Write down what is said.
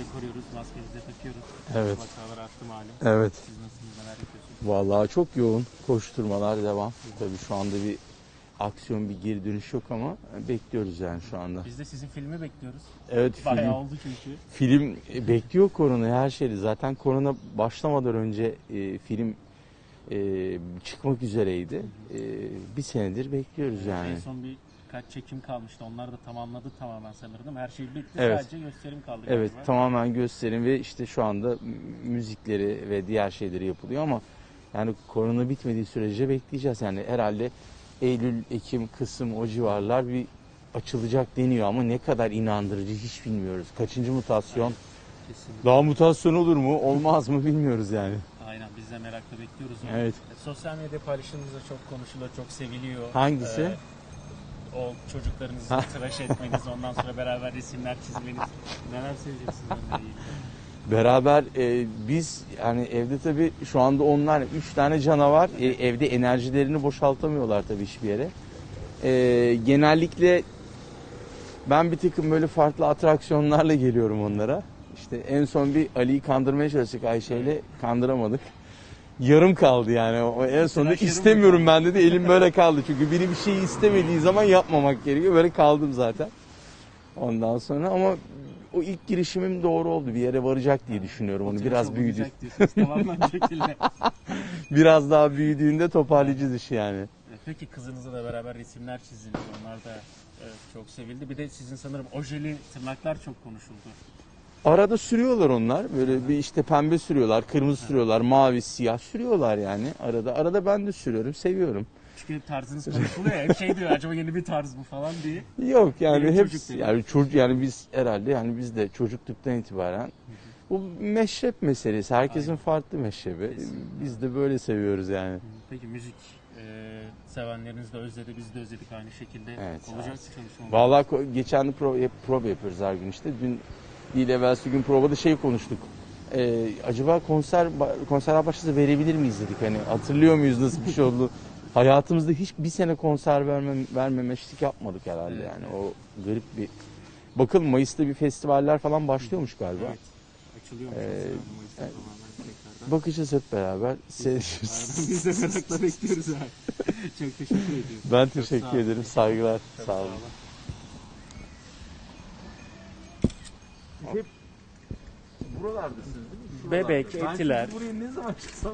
de koruyoruz, maskemizi de takıyoruz. Evet. Vakalar arttı malum. Evet. Siz nasılsınız, neler yapıyorsunuz? Vallahi çok yoğun koşturmalar devam. Tabii şu anda bir aksiyon bir geri dönüş yok ama bekliyoruz yani şu anda. Biz de sizin filmi bekliyoruz. Evet film, Bayağı oldu çünkü. film e, bekliyor korona her şeyi. Zaten korona başlamadan önce e, film e, çıkmak üzereydi. E, bir senedir bekliyoruz yani. En son bir kaç çekim kalmıştı. Onlar da tamamladı tamamen sanırım. Her şey bitti. Evet. Sadece gösterim kaldı. Evet galiba. tamamen gösterim ve işte şu anda müzikleri ve diğer şeyleri yapılıyor ama yani korona bitmediği sürece bekleyeceğiz. Yani herhalde Eylül, Ekim, Kasım o civarlar bir açılacak deniyor ama ne kadar inandırıcı hiç bilmiyoruz. Kaçıncı mutasyon? Kesinlikle. Daha mutasyon olur mu olmaz mı bilmiyoruz yani. Aynen biz de merakla bekliyoruz. onu. Evet. E, Sosyal medya paylaşımınız da çok konuşuluyor, çok seviliyor. Hangisi? Ee, o çocuklarınızı tıraş etmeniz, ondan sonra beraber resimler çizmeniz. Neler söyleyeceksiniz onunla ilgili? Beraber e, biz yani evde tabii şu anda onlar üç tane canavar E, evde enerjilerini boşaltamıyorlar tabii hiçbir yere. E, genellikle ben bir takım böyle farklı atraksiyonlarla geliyorum onlara. İşte en son bir Ali'yi kandırmaya çalıştık Ayşe'yle kandıramadık. Yarım kaldı yani. O en sonunda istemiyorum ben dedi. Elim böyle kaldı. Çünkü biri bir şeyi istemediği zaman yapmamak gerekiyor. Böyle kaldım zaten. Ondan sonra ama o ilk girişimim doğru oldu. Bir yere varacak diye düşünüyorum onu. Biraz büyüdü. şekilde. Biraz daha büyüdüğünde toparlayacağız işi yani. E, Peki kızınızla da beraber resimler çizdiniz. Onlar da çok sevildi. Bir de sizin sanırım ojeli tırnaklar çok konuşuldu. Arada sürüyorlar onlar. Böyle bir işte pembe sürüyorlar, kırmızı sürüyorlar, mavi, siyah sürüyorlar yani. Arada arada ben de sürüyorum, seviyorum. Çünkü hep tarzınız konuşuluyor ya. Hep şey diyor acaba yeni bir tarz mı falan diye. Yok yani Benim hep çocuk yani çocuk yani biz herhalde yani biz de çocukluktan itibaren bu meşrep meselesi. Herkesin Aynen. farklı meşrebi. Kesinlikle. Biz de böyle seviyoruz yani. Peki müzik e, sevenleriniz de özledi, biz de özledik aynı şekilde. Evet, Olacak evet. bir çalışma. Vallahi ko- geçen de prova, hep prova yapıyoruz her gün işte. Dün değil evvelsi gün provada şey konuştuk. Ee, acaba konser konser başlasa verebilir miyiz dedik. Hani hatırlıyor muyuz nasıl bir şey oldu? Hayatımızda hiç bir sene konser vermem, vermemeşlik yapmadık herhalde Evet, yani. O garip bir... Bakalım Mayıs'ta bir festivaller falan başlıyormuş galiba. Evet. Ee, Mayıs'ta tekrardan. Bakacağız hep beraber. Aynen, biz de merakla bekliyoruz abi. Çok teşekkür ediyorum. Ben sağ teşekkür olun. ederim. Saygılar. Çok Sağ olun. Hep Buralardasınız değil mi? Bebek, Etiler. buraya ne zaman çıksam